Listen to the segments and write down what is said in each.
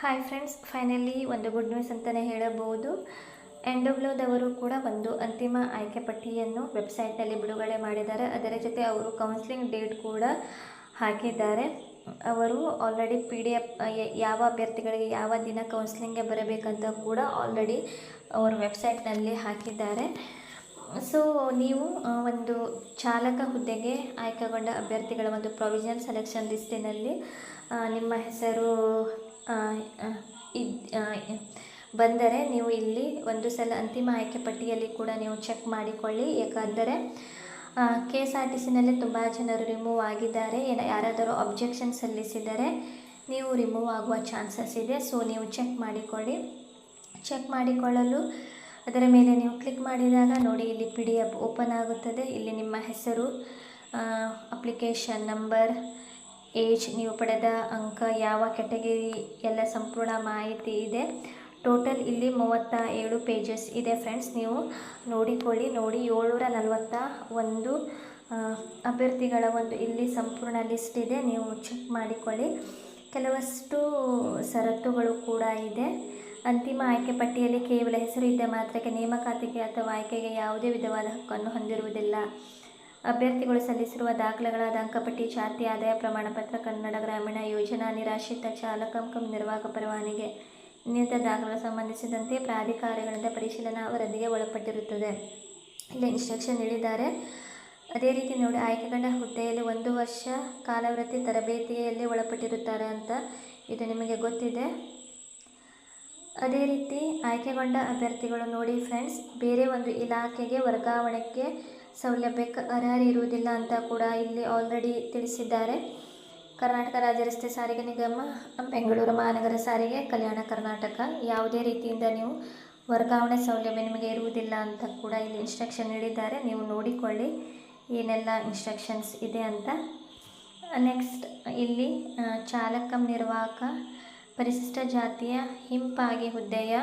Hi friends finally ಒಂದು good news ಅಂತಲೇ ಹೇಳಬಹುದು. ಎನ್ ಡಬ್ಲ್ಯೂದವರು ಕೂಡ ಒಂದು ಅಂತಿಮ ಆಯ್ಕೆ ಪಟ್ಟಿಯನ್ನು ವೆಬ್ಸೈಟ್ನಲ್ಲಿ ಬಿಡುಗಡೆ ಮಾಡಿದ್ದಾರೆ. ಅದರ ಜೊತೆ ಅವರು ಕೌನ್ಸಿಲಿಂಗ್ ಡೇಟ್ ಕೂಡ ಹಾಕಿದ್ದಾರೆ. ಅವರು ಆಲ್ರೆಡಿ ಪಿ ಡಿ ಎಫ್ ಯಾವ ಅಭ್ಯರ್ಥಿಗಳಿಗೆ ಯಾವ ದಿನ ಕೌನ್ಸಿಲಿಂಗ್ಗೆ ಬರಬೇಕಂತ ಕೂಡ ಆಲ್ರೆಡಿ ಅವರು ವೆಬ್ಸೈಟ್ನಲ್ಲಿ ಹಾಕಿದ್ದಾರೆ. ಸೊ ನೀವು ಒಂದು ಚಾಲಕ ಹುದ್ದೆಗೆ ಆಯ್ಕೆಗೊಂಡ ಅಭ್ಯರ್ಥಿಗಳ ಒಂದು ಪ್ರೊವಿಷನಲ್ ಸೆಲೆಕ್ಷನ್ ಲಿಸ್ಟಿನಲ್ಲಿ ನಿಮ್ಮ ಹೆಸರು ಇದ್ ಬಂದರೆ ನೀವು ಇಲ್ಲಿ ಒಂದು ಸಲ ಅಂತಿಮ ಆಯ್ಕೆ ಪಟ್ಟಿಯಲ್ಲಿ ಕೂಡ ನೀವು ಚೆಕ್ ಮಾಡಿಕೊಳ್ಳಿ. ಏಕೆಂದರೆ ಕೆ ಎಸ್ ಆರ್ ಟಿ ಸಿನಲ್ಲಿ ತುಂಬ ಜನರು ರಿಮೂವ್ ಆಗಿದ್ದಾರೆ. ಏನ, ಯಾರಾದರೂ ಅಬ್ಜೆಕ್ಷನ್ ಸಲ್ಲಿಸಿದರೆ ನೀವು ರಿಮೂವ್ ಆಗುವ ಚಾನ್ಸಸ್ ಇದೆ. ಸೊ, ನೀವು ಚೆಕ್ ಮಾಡಿಕೊಳ್ಳಿ. ಚೆಕ್ ಮಾಡಿಕೊಳ್ಳಲು ಅದರ ಮೇಲೆ ನೀವು ಕ್ಲಿಕ್ ಮಾಡಿದಾಗ ನೋಡಿ, ಇಲ್ಲಿ ಪಿ ಡಿ ಎಫ್ ಓಪನ್ ಆಗುತ್ತದೆ. ಇಲ್ಲಿ ನಿಮ್ಮ ಹೆಸರು ಅಪ್ಲಿಕೇಶನ್ ನಂಬರ್ ಏಜ್ ನೀವು ಪಡೆದ ಅಂಕ ಯಾವ ಕೆಟಗರಿ ಎಲ್ಲ ಸಂಪೂರ್ಣ ಮಾಹಿತಿ ಇದೆ. ಟೋಟಲ್ ಇಲ್ಲಿ ಮೂವತ್ತ ಏಳು ಪೇಜಸ್ ಇದೆ ಫ್ರೆಂಡ್ಸ್ ನೀವು ನೋಡಿಕೊಳ್ಳಿ, ನೋಡಿ ಏಳ್ನೂರ ನಲವತ್ತ ಒಂದು ಅಭ್ಯರ್ಥಿಗಳ ಒಂದು ಇಲ್ಲಿ ಸಂಪೂರ್ಣ ಲಿಸ್ಟ್ ಇದೆ. ನೀವು ಚೆಕ್ ಮಾಡಿಕೊಳ್ಳಿ. ಕೆಲವಷ್ಟು ಷರತ್ತುಗಳು ಕೂಡ ಇದೆ. ಅಂತಿಮ ಆಯ್ಕೆ ಪಟ್ಟಿಯಲ್ಲಿ ಕೇವಲ ಹೆಸರು ಇದ್ದ ಮಾತ್ರಕ್ಕೆ ನೇಮಕಾತಿಗೆ ಅಥವಾ ಆಯ್ಕೆಗೆ ಯಾವುದೇ ವಿಧವಾದ ಹಕ್ಕನ್ನು ಹೊಂದಿರುವುದಿಲ್ಲ. ಅಭ್ಯರ್ಥಿಗಳು ಸಲ್ಲಿಸಿರುವ ದಾಖಲೆಗಳಾದ ಅಂಕಪಟ್ಟಿ, ಜಾತಿ, ಆದಾಯ ಪ್ರಮಾಣಪತ್ರ, ಕನ್ನಡ ಗ್ರಾಮೀಣ ಯೋಜನಾ ನಿರಾಶ್ರಿತ ಚಾಲಕ ಕಂ ನಿರ್ವಾಹಕ ಪರವಾನಿಗೆ ಇನ್ನಿತರ ದಾಖಲೆಗಳು ಸಂಬಂಧಿಸಿದಂತೆ ಪ್ರಾಧಿಕಾರಗಳಿಂದ ಪರಿಶೀಲನಾ ವರದಿಗೆ ಒಳಪಟ್ಟಿರುತ್ತದೆ. ಇಲ್ಲಿ ಇನ್ಸ್ಟ್ರಕ್ಷನ್ ನೀಡಿದ್ದಾರೆ. ಅದೇ ರೀತಿ ನೋಡಿ, ಆಯ್ಕೆಗೊಂಡ ಹುದ್ದೆಯಲ್ಲಿ ಒಂದು ವರ್ಷ ಕಾಲವೃತ್ತಿ ತರಬೇತಿಯಲ್ಲಿ ಒಳಪಟ್ಟಿರುತ್ತಾರೆ ಅಂತ ಇದು ನಿಮಗೆ ಗೊತ್ತಿದೆ. ಅದೇ ರೀತಿ ಆಯ್ಕೆಗೊಂಡ ಅಭ್ಯರ್ಥಿಗಳು ನೋಡಿ ಫ್ರೆಂಡ್ಸ್ ಬೇರೆ ಒಂದು ಇಲಾಖೆಗೆ ವರ್ಗಾವಣೆಗೆ ಸೌಲಭ್ಯಕ್ಕೆ ಅರ್ಹರಿರುವುದಿಲ್ಲ ಅಂತ ಕೂಡ ಇಲ್ಲಿ ಆಲ್ರೆಡಿ ತಿಳಿಸಿದ್ದಾರೆ. ಕರ್ನಾಟಕ ರಾಜ್ಯ ರಸ್ತೆ ಸಾರಿಗೆ ನಿಗಮ, ಬೆಂಗಳೂರು ಮಹಾನಗರ ಸಾರಿಗೆ, ಕಲ್ಯಾಣ ಕರ್ನಾಟಕ, ಯಾವುದೇ ರೀತಿಯಿಂದ ನೀವು ವರ್ಗಾವಣೆ ಸೌಲಭ್ಯ ನಿಮಗೆ ಇರುವುದಿಲ್ಲ ಅಂತ ಕೂಡ ಇಲ್ಲಿ ಇನ್ಸ್ಟ್ರಕ್ಷನ್ ನೀಡಿದ್ದಾರೆ. ನೀವು ನೋಡಿಕೊಳ್ಳಿ, ಏನೆಲ್ಲ ಇನ್ಸ್ಟ್ರಕ್ಷನ್ಸ್ ಇದೆ ಅಂತ. ನೆಕ್ಸ್ಟ್ ಇಲ್ಲಿ ಚಾಲಕ ನಿರ್ವಾಹಕ, ಪರಿಶಿಷ್ಟ ಜಾತಿಯ, ಹಿಂಪಾಗಿ ಹುದ್ದೆಯ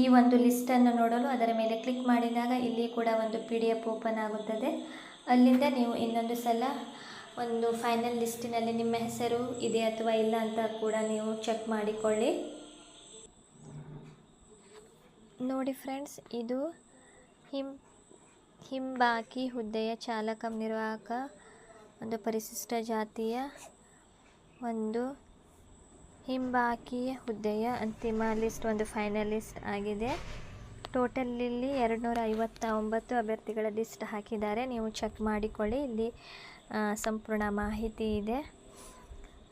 ಈ ಒಂದು ಲಿಸ್ಟನ್ನು ನೋಡಲು ಅದರ ಮೇಲೆ ಕ್ಲಿಕ್ ಮಾಡಿದಾಗ ಇಲ್ಲಿ ಕೂಡ ಒಂದು ಪಿ ಡಿ ಎಫ್ ಓಪನ್ ಆಗುತ್ತದೆ. ಅಲ್ಲಿಂದ ನೀವು ಇನ್ನೊಂದು ಸಲ ಒಂದು ಫೈನಲ್ ಲಿಸ್ಟಿನಲ್ಲಿ ನಿಮ್ಮ ಹೆಸರು ಇದೆ ಅಥವಾ ಇಲ್ಲ ಅಂತ ಕೂಡ ನೀವು ಚೆಕ್ ಮಾಡಿಕೊಳ್ಳಿ. ನೋಡಿ ಫ್ರೆಂಡ್ಸ್, ಇದು ಹಿಂ, ಹಿಂಬಾಕಿ ಹುದ್ದೆಯ ಚಾಲಕ ನಿರ್ವಾಹಕ, ಒಂದು ಪರಿಶಿಷ್ಟ ಜಾತಿಯ ಒಂದು ಹಿಂಬಾಕಿ ಹುದ್ದೆಯ ಅಂತಿಮ ಲಿಸ್ಟ್ ಒಂದು ಫೈನಲ್ ಲಿಸ್ಟ್ ಆಗಿದೆ. ಟೋಟಲ್ ಇಲ್ಲಿ ಎರಡು ಐವತ್ತ ಒಂಬತ್ತು ಅಭ್ಯರ್ಥಿಗಳ ಲಿಸ್ಟ್ ಹಾಕಿದ್ದಾರೆ. ನೀವು ಚೆಕ್ ಮಾಡಿಕೊಳ್ಳಿ. ಇಲ್ಲಿ ಸಂಪೂರ್ಣ ಮಾಹಿತಿ ಇದೆ.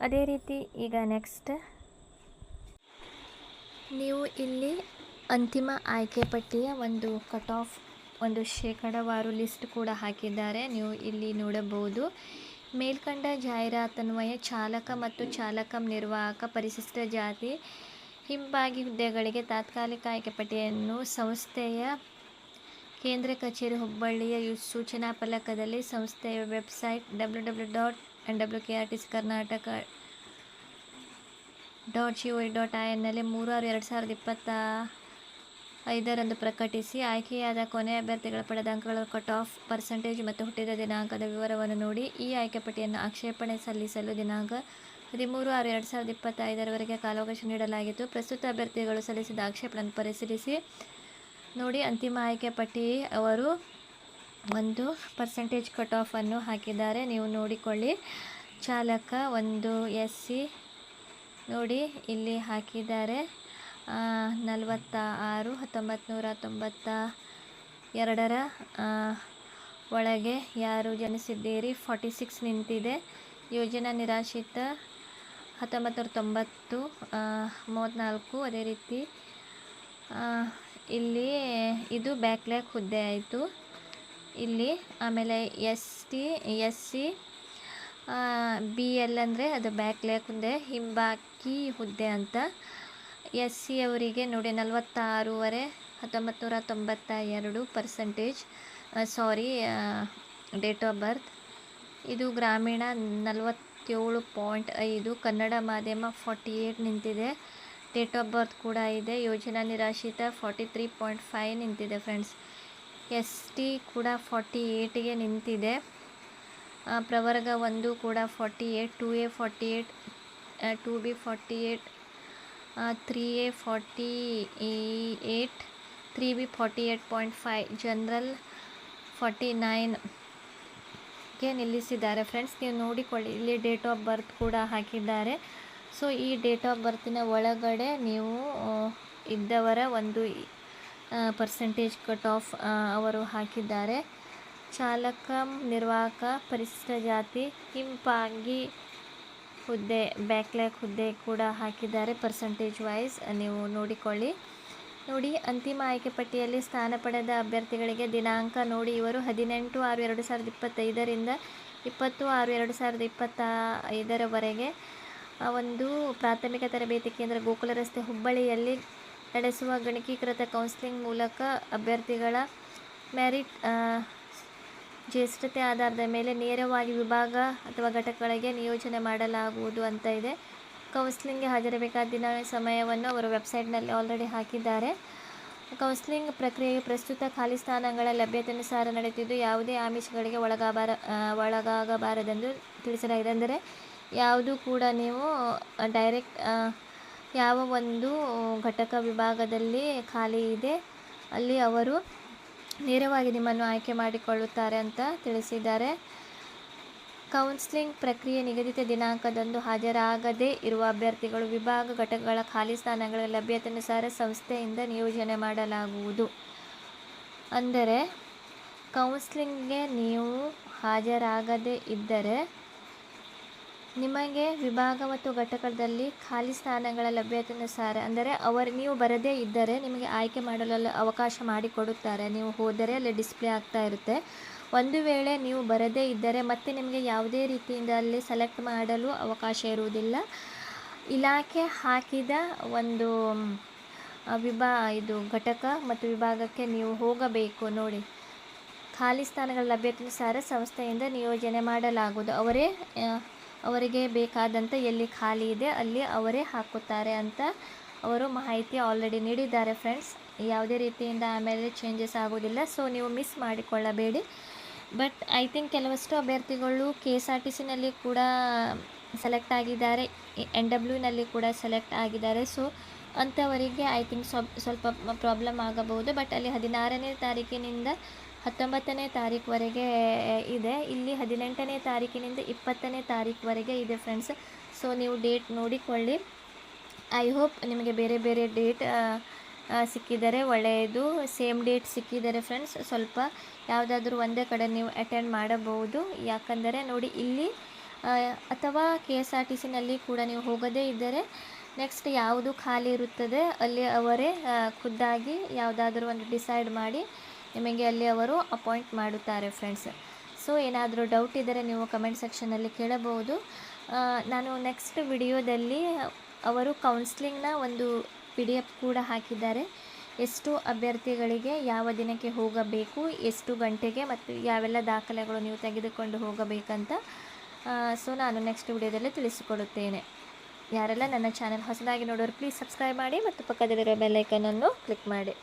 ಅದೇ ರೀತಿ ಈಗ ನೆಕ್ಸ್ಟ್. ನೀವು ಇಲ್ಲಿ ಅಂತಿಮ ಆಯ್ಕೆ ಪಟ್ಟಿಯ ಒಂದು ಕಟ್ ಆಫ್ ಒಂದು ಶೇಕಡವಾರು ಲಿಸ್ಟ್ ಕೂಡ ಹಾಕಿದ್ದಾರೆ. ನೀವು ಇಲ್ಲಿ ನೋಡಬಹುದು. ಮೇಲ್ಕಂಡ ಜಾಹೀರಾತನ್ವಯ ಚಾಲಕ ಮತ್ತು ಚಾಲಕ ನಿರ್ವಾಹಕ ಪರಿಶಿಷ್ಟ ಜಾತಿ ಹಿಂಬಾಗಿ ಹುದ್ದೆಗಳಿಗೆ ತಾತ್ಕಾಲಿಕ ಆಯ್ಕೆ ಪಟ್ಟಿಯನ್ನು ಸಂಸ್ಥೆಯ ಕೇಂದ್ರ ಕಚೇರಿ ಹುಬ್ಬಳ್ಳಿಯ ಸೂಚನಾ ಫಲಕದಲ್ಲಿ ಸಂಸ್ಥೆಯ website W W dot N W K R T C Karnataka dot G O dot I ಎನ್ನಲ್ಲಿ ಮೂರು ಆರು ಎರಡು ಸಾವಿರದ ಇಪ್ಪತ್ತ ಐದರಂದು ಪ್ರಕಟಿಸಿ ಆಯ್ಕೆಯಾದ ಕೊನೆ ಅಭ್ಯರ್ಥಿಗಳ ಪಡೆದ ಅಂಕಗಳ ಕಟ್ ಆಫ್ ಪರ್ಸೆಂಟೇಜ್ ಮತ್ತು ಹುಟ್ಟಿದ ದಿನಾಂಕದ ವಿವರವನ್ನು ನೋಡಿ, ಈ ಆಯ್ಕೆ ಪಟ್ಟಿಯನ್ನು ಆಕ್ಷೇಪಣೆ ಸಲ್ಲಿಸಲು ದಿನಾಂಕ ಹದಿಮೂರು ಆರು ಎರಡು ಸಾವಿರದ ಇಪ್ಪತ್ತೈದರವರೆಗೆ ಕಾಲಾವಕಾಶ ನೀಡಲಾಗಿತ್ತು. ಪ್ರಸ್ತುತ ಅಭ್ಯರ್ಥಿಗಳು ಸಲ್ಲಿಸಿದ ಆಕ್ಷೇಪಣೆಯನ್ನು ಪರಿಶೀಲಿಸಿ ನೋಡಿ, ಅಂತಿಮ ಆಯ್ಕೆ ಪಟ್ಟಿ ಅವರು ಒಂದು ಪರ್ಸೆಂಟೇಜ್ ಕಟ್ ಆಫನ್ನು ಹಾಕಿದ್ದಾರೆ. ನೀವು ನೋಡಿಕೊಳ್ಳಿ, ಚಾಲಕ ಒಂದು ಎಸ್ ಸಿ ನೋಡಿ, ಇಲ್ಲಿ ಹಾಕಿದ್ದಾರೆ. ನಲವತ್ತ ಆರು ಹತ್ತೊಂಬತ್ತು ನೂರ ತೊಂಬತ್ತ ಎರಡರ ಒಳಗೆ ಯಾರು ಜನಿಸಿದ್ದೀರಿ? ಫಾರ್ಟಿ ಸಿಕ್ಸ್ ನಿಂತಿದೆ. ಯೋಜನಾ ನಿರಾಶ್ರಿತ ಹತ್ತೊಂಬತ್ತು ನೂರ ತೊಂಬತ್ತು ಮೂವತ್ತ್ನಾಲ್ಕು ಅದೇ ರೀತಿ ಇಲ್ಲಿ ಇದು ಬ್ಯಾಕ್ಲ್ಯಾಕ್ ಹುದ್ದೆ ಆಯಿತು. ಇಲ್ಲಿ ಆಮೇಲೆ S T, S C B L ಅಂದರೆ ಅದು ಬ್ಯಾಕ್ಲ್ಯಾಕ್ ಹುದ್ದೆ, ಹಿಂಬಾಕಿ ಹುದ್ದೆ ಅಂತ. ಎಸ್ ಸಿ ಅವರಿಗೆ ನೋಡಿ ನಲವತ್ತಾರೂವರೆ ಹತ್ತೊಂಬತ್ತು ನೂರ ತೊಂಬತ್ತ ಎರಡು percentage sorry date of birth ಇದು ಗ್ರಾಮೀಣ ನಲವತ್ತೇಳು ಪಾಯಿಂಟ್ ಐದು, ಕನ್ನಡ ಮಾಧ್ಯಮ ಫಾರ್ಟಿ ಏಯ್ಟ್ ನಿಂತಿದೆ. ಡೇಟ್ ಆಫ್ ಬರ್ತ್ ಕೂಡ ಇದೆ. ಯೋಜನಾ ನಿರಾಶ್ರಿತ ಫಾರ್ಟಿ ತ್ರೀ ಪಾಯಿಂಟ್ ಫೈವ್ ನಿಂತಿದೆ ಫ್ರೆಂಡ್ಸ್ ಎಸ್ ಟಿ ಕೂಡ ಫಾರ್ಟಿ ಏಯ್ಟಿಗೆ ನಿಂತಿದೆ. ಪ್ರವರ್ಗ ಒಂದು ಕೂಡ forty eight two A forty eight two B forty eight three A forty eight three B forty eight point five general forty ನೈನ್ಗೆ ನಿಲ್ಲಿಸಿದ್ದಾರೆ. ಫ್ರೆಂಡ್ಸ್ ನೀವು ನೋಡಿಕೊಳ್ಳಿ, ಇಲ್ಲಿ ಡೇಟ್ ಆಫ್ ಬರ್ತ್ ಕೂಡ ಹಾಕಿದ್ದಾರೆ. ಸೊ ಈ ಡೇಟ್ ಆಫ್ ಬರ್ತಿನ ಒಳಗಡೆ ನೀವು ಇದ್ದವರ ಒಂದು ಪರ್ಸೆಂಟೇಜ್ ಕಟ್ ಆಫ್ ಅವರು ಹಾಕಿದ್ದಾರೆ. ಚಾಲಕ, ನಿರ್ವಾಹಕ, ಪರಿಶಿಷ್ಟ ಜಾತಿ, ಹಿಂಪಾಗಿ ಹುದ್ದೆ ಬ್ಯಾಕ್ಲ್ಯಾಕ್ ಹುದ್ದೆ ಕೂಡ ಹಾಕಿದ್ದಾರೆ ಪರ್ಸಂಟೇಜ್ ವೈಸ್ ನೀವು ನೋಡಿಕೊಳ್ಳಿ. ನೋಡಿ, ಅಂತಿಮ ಆಯ್ಕೆ ಪಟ್ಟಿಯಲ್ಲಿ ಸ್ಥಾನ ಪಡೆದ ಅಭ್ಯರ್ಥಿಗಳಿಗೆ ದಿನಾಂಕ ನೋಡಿ. ಇವರು ಹದಿನೆಂಟು ಆರು ಎರಡು ಸಾವಿರದ ಇಪ್ಪತ್ತೈದರಿಂದ ಇಪ್ಪತ್ತು ಆರು ಎರಡು ಸಾವಿರದ ಇಪ್ಪತ್ತ ಐದರವರೆಗೆ ಒಂದು ಪ್ರಾಥಮಿಕ ತರಬೇತಿ ಕೇಂದ್ರ ಗೋಕುಲ ರಸ್ತೆ ಹುಬ್ಬಳ್ಳಿಯಲ್ಲಿ ನಡೆಸುವ ಗಣಕೀಕೃತ ಕೌನ್ಸಿಲಿಂಗ್ ಮೂಲಕ ಅಭ್ಯರ್ಥಿಗಳ ಮೆರಿಟ್ ಜ್ಯೇಷ್ಠತೆ ಆಧಾರದ ಮೇಲೆ ನೇರವಾಗಿ ವಿಭಾಗ ಅಥವಾ ಘಟಕಗಳಿಗೆ ನಿಯೋಜನೆ ಮಾಡಲಾಗುವುದು ಅಂತ ಇದೆ. ಕೌನ್ಸಿಲಿಂಗ್ಗೆ ಹಾಜರಬೇಕಾದ ದಿನ ಸಮಯವನ್ನು ಅವರು ವೆಬ್ಸೈಟ್ನಲ್ಲಿ ಆಲ್ರೆಡಿ ಹಾಕಿದ್ದಾರೆ. ಕೌನ್ಸಿಲಿಂಗ್ ಪ್ರಕ್ರಿಯೆಯು ಪ್ರಸ್ತುತ ಖಾಲಿ ಸ್ಥಾನಗಳ ಲಭ್ಯತೆಯನುಸಾರ ನಡೆಯುತ್ತಿದ್ದು ಯಾವುದೇ ಆಮಿಷಗಳಿಗೆ ಒಳಗಾಗಬಾರ ಆ, ಒಳಗಾಗಬಾರದೆಂದು ತಿಳಿಸಲಾಗಿದೆ. ಅಂದರೆ ಯಾವುದು ಕೂಡ ನೀವು ಡೈರೆಕ್ಟ್ ಯಾವ ಒಂದು ಘಟಕ ವಿಭಾಗದಲ್ಲಿ ಖಾಲಿ ಇದೆ ಅಲ್ಲಿ ಅವರು ನೇರವಾಗಿ ನಿಮ್ಮನ್ನು ಆಯ್ಕೆ ಮಾಡಿಕೊಳ್ಳುತ್ತಾರೆ ಅಂತ ತಿಳಿಸಿದ್ದಾರೆ. ಕೌನ್ಸಿಲಿಂಗ್ ಪ್ರಕ್ರಿಯೆ ನಿಗದಿತ ದಿನಾಂಕದಂದು ಹಾಜರಾಗದೇ ಇರುವ ಅಭ್ಯರ್ಥಿಗಳು ವಿಭಾಗ ಘಟಕಗಳ ಖಾಲಿ ಸ್ಥಾನಗಳ ಲಭ್ಯತೆಯನುಸಾರ ಸಂಸ್ಥೆಯಿಂದ ನಿಯೋಜನೆ ಮಾಡಲಾಗುವುದು. ಅಂದರೆ ಕೌನ್ಸಿಲಿಂಗ್ಗೆ ನೀವು ಹಾಜರಾಗದೇ ಇದ್ದರೆ ನಿಮಗೆ ವಿಭಾಗ ಮತ್ತು ಘಟಕದಲ್ಲಿ ಖಾಲಿ ಸ್ಥಾನಗಳ ಲಭ್ಯತೆಯನುಸಾರ ಅಂದರೆ ಅವರು ನೀವು ಬರದೇ ಇದ್ದರೆ ನಿಮಗೆ ಆಯ್ಕೆ ಮಾಡಲು ಅವಕಾಶ ಮಾಡಿಕೊಡುತ್ತಾರೆ. ನೀವು ಹೋದರೆ ಅಲ್ಲಿ ಡಿಸ್ಪ್ಲೇ ಆಗ್ತಾ ಇರುತ್ತೆ. ಒಂದು ವೇಳೆ ನೀವು ಬರದೇ ಇದ್ದರೆ ಮತ್ತೆ ನಿಮಗೆ ಯಾವುದೇ ರೀತಿಯಿಂದ ಅಲ್ಲಿ ಸೆಲೆಕ್ಟ್ ಮಾಡಲು ಅವಕಾಶ ಇರುವುದಿಲ್ಲ. ಇಲಾಖೆ ಹಾಕಿದ ಒಂದು ವಿಭಾ, ಇದು ಘಟಕ ಮತ್ತು ವಿಭಾಗಕ್ಕೆ ನೀವು ಹೋಗಬೇಕು ನೋಡಿ. ಖಾಲಿ ಸ್ಥಾನಗಳ ಲಭ್ಯತೆಯನುಸಾರ ಸಂಸ್ಥೆಯಿಂದ ನಿಯೋಜನೆ ಮಾಡಲಾಗುವುದು. ಅವರೇ ಅವರಿಗೆ ಬೇಕಾದಂಥ ಎಲ್ಲಿ ಖಾಲಿ ಇದೆ ಅಲ್ಲಿ ಅವರೇ ಹಾಕುತ್ತಾರೆ ಅಂತ ಅವರು ಮಾಹಿತಿ ಆಲ್ರೆಡಿ ನೀಡಿದ್ದಾರೆ ಫ್ರೆಂಡ್ಸ್ ಯಾವುದೇ ರೀತಿಯಿಂದ ಆಮೇಲೆ ಚೇಂಜಸ್ ಆಗೋದಿಲ್ಲ ಸೊ ನೀವು ಮಿಸ್ ಮಾಡಿಕೊಳ್ಳಬೇಡಿ. ಬಟ್ ಐ ಥಿಂಕ್ ಕೆಲವಷ್ಟು ಅಭ್ಯರ್ಥಿಗಳು ಕೆ ಎಸ್ ಆರ್ ಟಿ ಸಿನಲ್ಲಿ ಕೂಡ ಸೆಲೆಕ್ಟ್ ಆಗಿದ್ದಾರೆ ಎನ್ ಡಬ್ಲ್ಯೂನಲ್ಲಿ ಕೂಡ ಸೆಲೆಕ್ಟ್ ಆಗಿದ್ದಾರೆ. ಸೊ ಅಂಥವರಿಗೆ ಐ ಥಿಂಕ್ ಸ್ವಲ್ಪ ಪ್ರಾಬ್ಲಮ್ ಆಗಬಹುದು. ಬಟ್ ಅಲ್ಲಿ ಹದಿನಾರನೇ ತಾರೀಕಿನಿಂದ ಹತ್ತೊಂಬತ್ತನೇ ತಾರೀಕುವರೆಗೆ ಇದೆ. ಇಲ್ಲಿ ಹದಿನೆಂಟನೇ ತಾರೀಕಿನಿಂದ ಇಪ್ಪತ್ತನೇ ತಾರೀಕುವರೆಗೆ ಇದೆ ಫ್ರೆಂಡ್ಸ್. ಸೊ, ನೀವು ಡೇಟ್ ನೋಡಿಕೊಳ್ಳಿ. ಐ ಹೋಪ್ ನಿಮಗೆ ಬೇರೆ ಬೇರೆ ಡೇಟ್ ಸಿಕ್ಕಿದರೆ ಒಳ್ಳೆಯದು. ಸೇಮ್ ಡೇಟ್ ಸಿಕ್ಕಿದರೆ ಫ್ರೆಂಡ್ಸ್, ಸ್ವಲ್ಪ ಯಾವುದಾದ್ರೂ ಒಂದೇ ಕಡೆ ನೀವು ಅಟೆಂಡ್ ಮಾಡಬಹುದು. ಯಾಕಂದರೆ ನೋಡಿ, ಇಲ್ಲಿ ಅಥವಾ ಕೆ ಎಸ್ ಆರ್ ಟಿ ಸಿನಲ್ಲಿ ಕೂಡ ನೀವು ಹೋಗದೇ ಇದ್ದರೆ ನೆಕ್ಸ್ಟ್ ಯಾವುದು ಖಾಲಿ ಇರುತ್ತದೆ, ಅಲ್ಲಿ ಅವರೇ ಖುದ್ದಾಗಿ ಯಾವುದಾದ್ರೂ ಒಂದು ಡಿಸೈಡ್ ಮಾಡಿ ನಿಮಗೆ ಅಲ್ಲಿ ಅವರು ಅಪಾಯಿಂಟ್ ಮಾಡುತ್ತಾರೆ ಫ್ರೆಂಡ್ಸ್. ಸೊ, ಏನಾದರೂ ಡೌಟ್ ಇದ್ದರೆ ನೀವು ಕಮೆಂಟ್ ಸೆಕ್ಷನಲ್ಲಿ ಕೇಳಬಹುದು. ನಾನು ನೆಕ್ಸ್ಟ್ ವಿಡಿಯೋದಲ್ಲಿ ಅವರು ಕೌನ್ಸ್ಲಿಂಗ್ನ ಒಂದು ಪಿ ಡಿ ಎಫ್ ಕೂಡ ಹಾಕಿದ್ದಾರೆ. ಎಷ್ಟು ಅಭ್ಯರ್ಥಿಗಳಿಗೆ ಯಾವ ದಿನಕ್ಕೆ ಹೋಗಬೇಕು, ಎಷ್ಟು ಗಂಟೆಗೆ ಮತ್ತು ಯಾವೆಲ್ಲ ದಾಖಲೆಗಳು ನೀವು ತೆಗೆದುಕೊಂಡು ಹೋಗಬೇಕಂತ ಸೊ, ನಾನು ನೆಕ್ಸ್ಟ್ ವಿಡಿಯೋದಲ್ಲಿ ತಿಳಿಸಿಕೊಡುತ್ತೇನೆ. ಯಾರೆಲ್ಲ ನನ್ನ ಚಾನಲ್ ಹೊಸದಾಗಿ ನೋಡೋರು, ಪ್ಲೀಸ್ ಸಬ್ಸ್ಕ್ರೈಬ್ ಮಾಡಿ ಮತ್ತು ಪಕ್ಕದಲ್ಲಿರೋ ಬೆಲ್ಲೈಕನನ್ನು ಕ್ಲಿಕ್ ಮಾಡಿ.